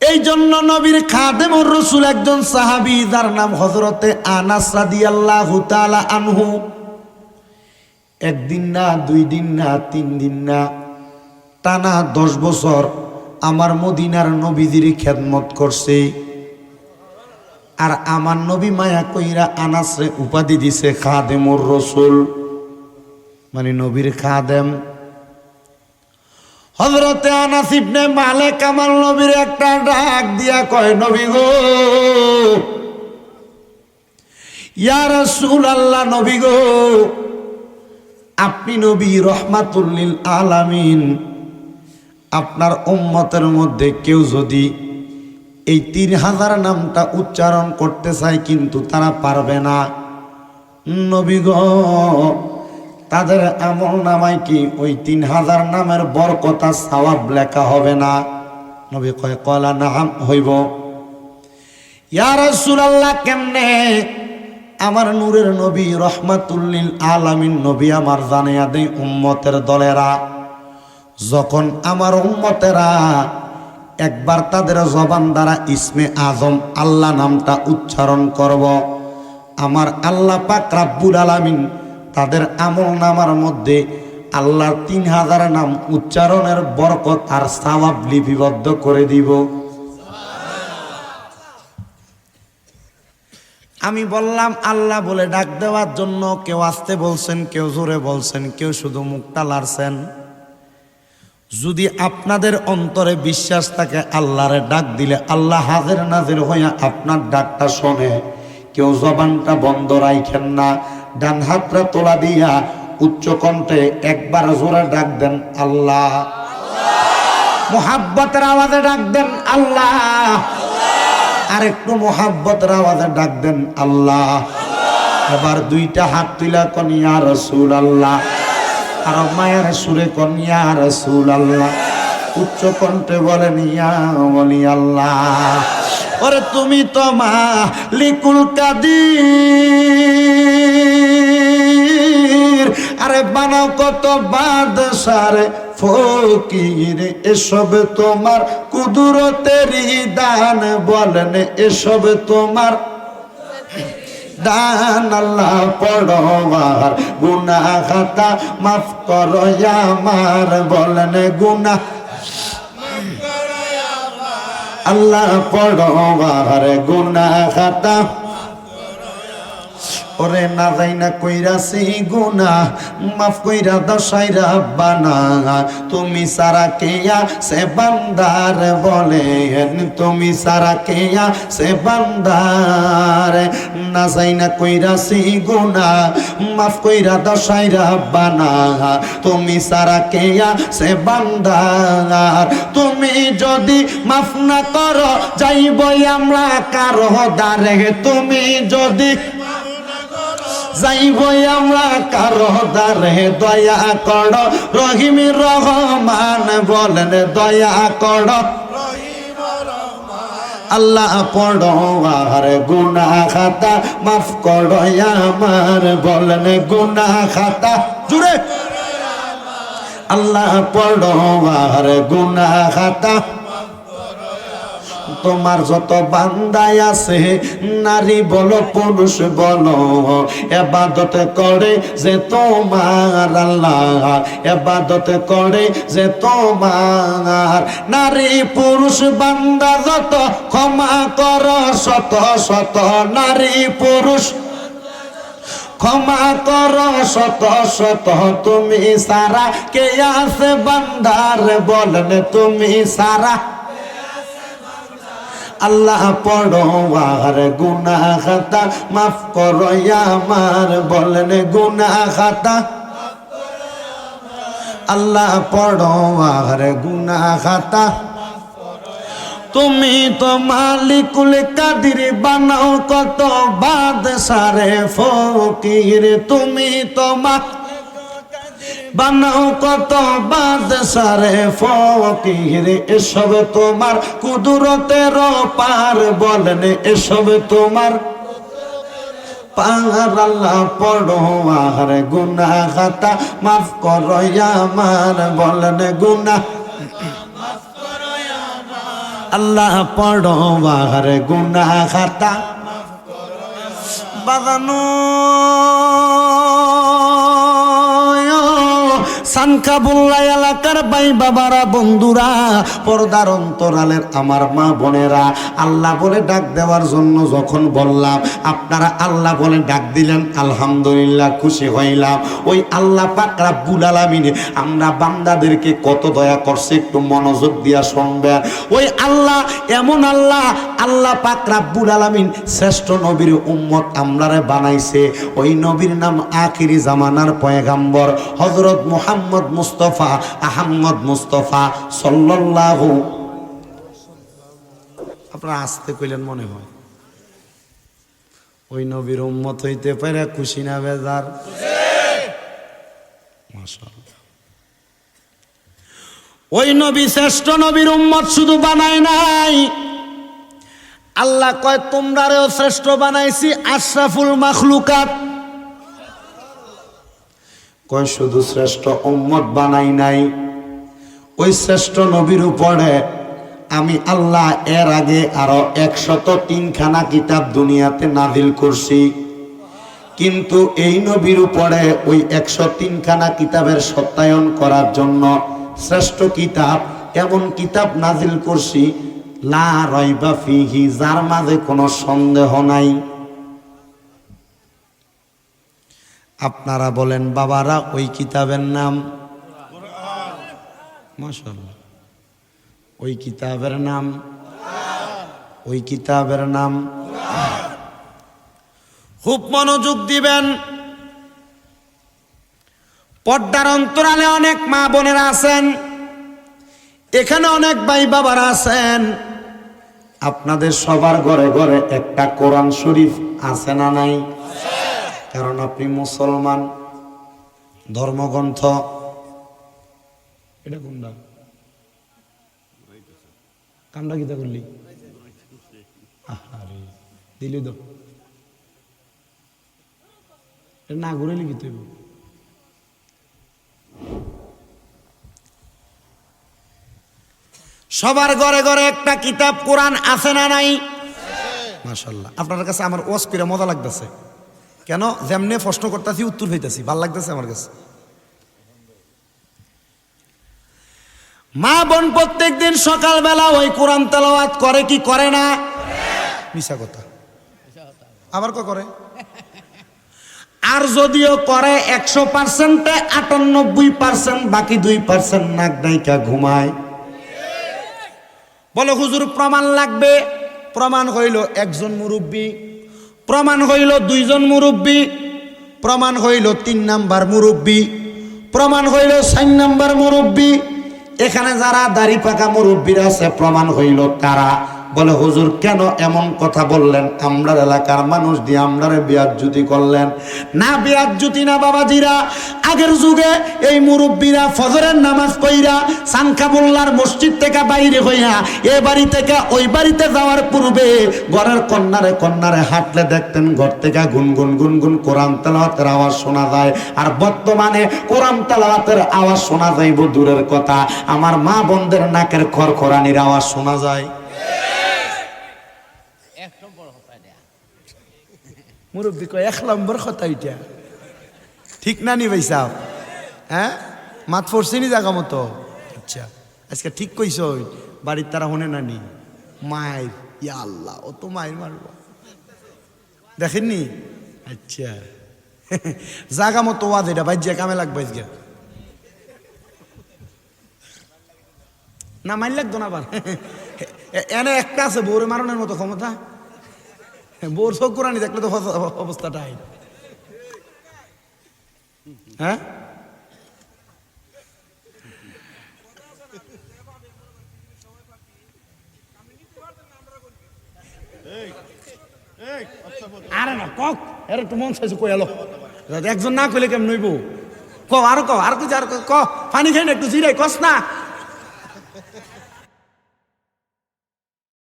এই জন্য নবীর খাদেম রসুল একজন সাহাবি, যার নাম হজরতে আনহু। একদিন না, দুই দিন না, তিন দিন না, টানা দশ বছর আমার মদিনার নবীজির খেদমত করছে। আর আমার নবী মায়া কইরা আনাসরে উপাধি দিছে খাদেমুর রসুল। মানে নবীর খাদেম হজরতে আনাস ইবনে মালিক আমার নবীর একটা ডাক দিয়া কয়, নবী গো, ইয়া রাসূল আল্লাহ নবী গো, আপনি নবী রহমাতুল্লিল আলামিন। আপনার উম্মতের মধ্যে কেউ যদি এই তিন হাজার নামটা উচ্চারণ করতে চায়, কিন্তু তারা পারবে না। নবী গো তাদের আমল নামায় কি ওই তিন হাজার নামের বরকতা সওয়াব লেখা হবে না? নবী কয়, কলা নাম হইব। ইয়া রাসূলুল্লাহ, কেমনে? আমার নূরের নবী রহমাতুল্লিল আলামিন নবী আমার জানিয়া দেই, উম্মতের দলেরা। যখন আমার উম্মতেরা একবার তাদের জবান দ্বারা ইসমে আজম আল্লাহ নামটা উচ্চারণ করব, আমার আল্লাহ পাক রাব্বুল আলামিন তাদের আমল নামার মধ্যে আল্লাহর তিন হাজার নাম উচ্চারণের বরকত আর সাওয়াব লিপিবদ্ধ করে দিব। আমি বললাম, আল্লাহ বলে ডাক দেওয়ার জন্য কেউ আসতে বলছেন, কেউ জোরে বলছেন, কেউ শুধু মুখটা লাড়ছেন। যদি আপনাদের অন্তরে বিশ্বাস থাকে, আল্লাহরে ডাক দিলে আল্লাহ হাজের নাজের হইয়া আপনার ডাকটা শোনে। কেউ জবানটা বন্ধ রাইখেন না ডান হাতটা তোলা দিয়া উচ্চ কণ্ঠে একবার জোরে ডাক দেন আল্লাহ। মোহাব্বতের আওয়াজে ডাক দেন আল্লাহ। আর একটু মোহাব্বতের আওয়াজে ডাক দেন আল্লাহ। এবার দুইটা হাত তুলা কনিয়া রসুল আল্লাহ আর মায়ের সুরে কনিয়া রসুল আল্লাহ উচ্চ কণ্ঠে বলেন ইয়া বলি আল্লাহ ওরে তুমি তো মা লিকুল কাদির। আরে বানাও কত বাদশারে ফকির, এসব তোমার কুদরতেরই দান বলেন, এসব তোমার দান আল্লাহ পড়বার গুনা খাতা মাফ করো আমার বলেন গুনা আল্লাহ পড়বার গুনা খাতা ওরে না যাই না কইরাছি গুনা মাফ কইরা দশাইরা বানা। তুমি সারা কেয়া সে বান্দার বলেন তুমি সারা কেয়া সে বান্দার। না যাই না কইরাছি গুনা মাফ কইরা দশাইরা বানা। তুমি সারা কেয়া সে বান্দার। তুমি যদি মাফ না করো, যাইবই আমরা কারও দারে। তুমি যদি যাইবই আমরা কারও দারে দয়া কর। রহিম রহমান বলেন দয়া কর। আল্লাহ পড়ো আর গুনা খাতা মাফ করো আমার বলেন গুনা খাতা জুড়ে। আল্লাহ পড়ো আর গুনা খাতা তোমার যত বান্দাই আছে, নারী বলো, পুরুষ বলো, এবাদত করে যে তোমার আল্লাহ, এবাদত করে যে তোমার। নারী, পুরুষ, বান্দা যত, ক্ষমা কর শত শত। নারী, পুরুষ, ক্ষমা কর শত শত। তুমি সারা কে আছে বান্দার বলেন, তুমি সারা। আল্লাহ পড়ো আর গুনা খাতা, মাফ করো আমার, বলেন গুনা খাতা। আল্লাহ পড়ো আর গুনা খাতা। তুমি তো মালিকুল কাদির, বানাও কত বাদশারে ফকির। তুমি তো মা বানাও কত বাদশারে ফকির, এসব তোমার কুদরতের পার বলেন, এসব তোমার পার আল্লাহ পড়ো আর গুনা খাতা মাফ করো, আমার বলেন গুনা আল্লাহ পড়ো পড়বার গুনা খাতা বাগানো সানকাবুল্লা এলাকার ভাই বাবারা, বন্ধুরা, পর্দার অন্তরালের আমার মা বোনেরা, আল্লাহ বলে ডাক দেওয়ার জন্য যখন বললাম, আপনারা আল্লাহ বলে ডাক দিলেন, আলহামদুলিল্লাহ খুশি হইলাম। ওই আল্লাহ পাক রাব্বুল আলামিন, আমরা বান্দাদেরকে কত দয়া করছে, একটু মনোযোগ দিয়া শুনবেন। ওই আল্লাহ, এমন আল্লাহ আল্লাহ পাক রাব্বুল আলামিন শ্রেষ্ঠ নবীর উম্মত আমরারে বানাইছে। ওই নবীর নাম আখিরি জামানার পয়গাম্বর, হযরত মুহাম্মদ মুস্তফা, আহম্মদ মুস্তফা সাল্লাল্লাহু আপনারা আসতে কইলেন মনে হয়। ওই নবীর উম্মত হইতে পারে খুশি না বেজার? ওই নবী, শ্রেষ্ঠ নবীর উম্মত শুধু বানায় নাই। আল্লাহ কয় তোমরারেও শ্রেষ্ঠ বানাইছি আশরাফুল মাখলুকাত। কয়, শুধু শ্রেষ্ঠ উম্মত বানাই নাই। ওই শ্রেষ্ঠ নবীর উপরে আমি আল্লাহ এর আগে আরও একশত তিনখানা কিতাব দুনিয়াতে নাজিল করছি। কিন্তু এই নবীর উপরে ওই একশো তিনখানা কিতাবের সত্যায়ন করার জন্য শ্রেষ্ঠ কিতাব, এমন কিতাব নাজিল করছি, লা রয়বা ফিহি, যার মাঝে কোনো সন্দেহ নাই। আপনারা বলেন, বাবারা, ওই কিতাবের নাম? ওই কিতাবের নাম? ওই কিতাবের নাম? খুব মনোযোগ দিবেন। পর্দার অন্তরালে অনেক মা বোনেরা আছেন। এখানে অনেক ভাই বাবারা আছেন। আপনাদের সবার ঘরে ঘরে একটা কোরআন শরীফ আছে না নাই? কারণ আপনি মুসলমান, ধর্মগ্রন্থ। এটা কোনটা কামটা কিতা করলি? দিলি তো। না ঘুরে লিখি তুই সবার ঘরে ঘরে একটা কিতাব, কোরআন আছে না নাই? মাশাল্লাহ আপনার কাছে আমার ওস করে মজা লাগতেছে। কেন যেমনে প্রশ্ন করতেছি, উত্তর হইতেছি। ভালো লাগতেছে আমার কাছে। মা বোন প্রত্যেক দিন সকালবেলা ওই কোরআন তেলাওয়াত করে কি করে না? মিশা কথা। আবার ক করে? আর যদিও করে, একশো পার্সেন্টে আটানব্বই পার্সেন্ট, বাকি দুই পার্সেন্ট নাক নাইকা ঘুমায়। বলো, হুজুর, প্রমাণ লাগবে। প্রমাণ হইল, একজন মুরব্বী প্রমাণ হইল দুইজন মুরব্বী, প্রমাণ হইল তিন নাম্বার মুরব্বী, প্রমাণ হইল চার নাম্বার মুরব্বী। এখানে যারা দাড়ি পাকা মুরব্বীরা আছে, প্রমাণ হইল তারা বলে, হুজুর, কেন এমন কথা বললেন? আমরার এলাকার মানুষ দিয়ে আমরা বিয়াজ্জুতি করলেন। না বিয়াজ্জুতি না, বাবাজিরা। আগের যুগে এই মুরব্বীরা ফজরের নামাজ কইরা সানকাবুল্লার মসজিদ থেকে বাইরে হইয়া এ বাড়ি থেকে ওই বাড়িতে যাওয়ার পূর্বে ঘরের কন্যারে কন্যারে হাঁটলে দেখতেন ঘর থেকে গুনগুন গুনগুন কোরআন তেলাওয়াতের আওয়াজ শোনা যায়। আর বর্তমানে কোরআন তেলাওয়াতের আওয়াজ শোনা যাইব দূরের কথা। আমার মা বোনদের নাকের খড়খড়ানির আওয়াজ শোনা যায়। মুরব্বী কয়, এক নম্বর কথা এটা। ঠিক না নি ভাই সাহ হ্যাঁ? মাত ফরছি নি জাগা মতো? আচ্ছা আজকে ঠিক কইস বাড়ির তারা হনে না নি? মায়ের, ইয়া আল্লাহ, ও তো মায়ের মারব। দেখেননি আচ্ছা। জাগা মতো ওয়াজ এটা বাইজিয়া কামে লাগবে আজকে। না, মাইল লাগতো না আবার। এনে একটা আছে, বউরে মারণের মতো ক্ষমতা। বোর চোখ কোরআনি দেখলে তো অব- অবস্থাটা হয় হ্যাঁ? আরে না, কক। এর একটু মন চাইছে কই এলো? একজন না কইলে কেমন নইব ক, আরও ক, আর কিছু, আর ক। পানি খাই না, একটু জিরাই, কস না।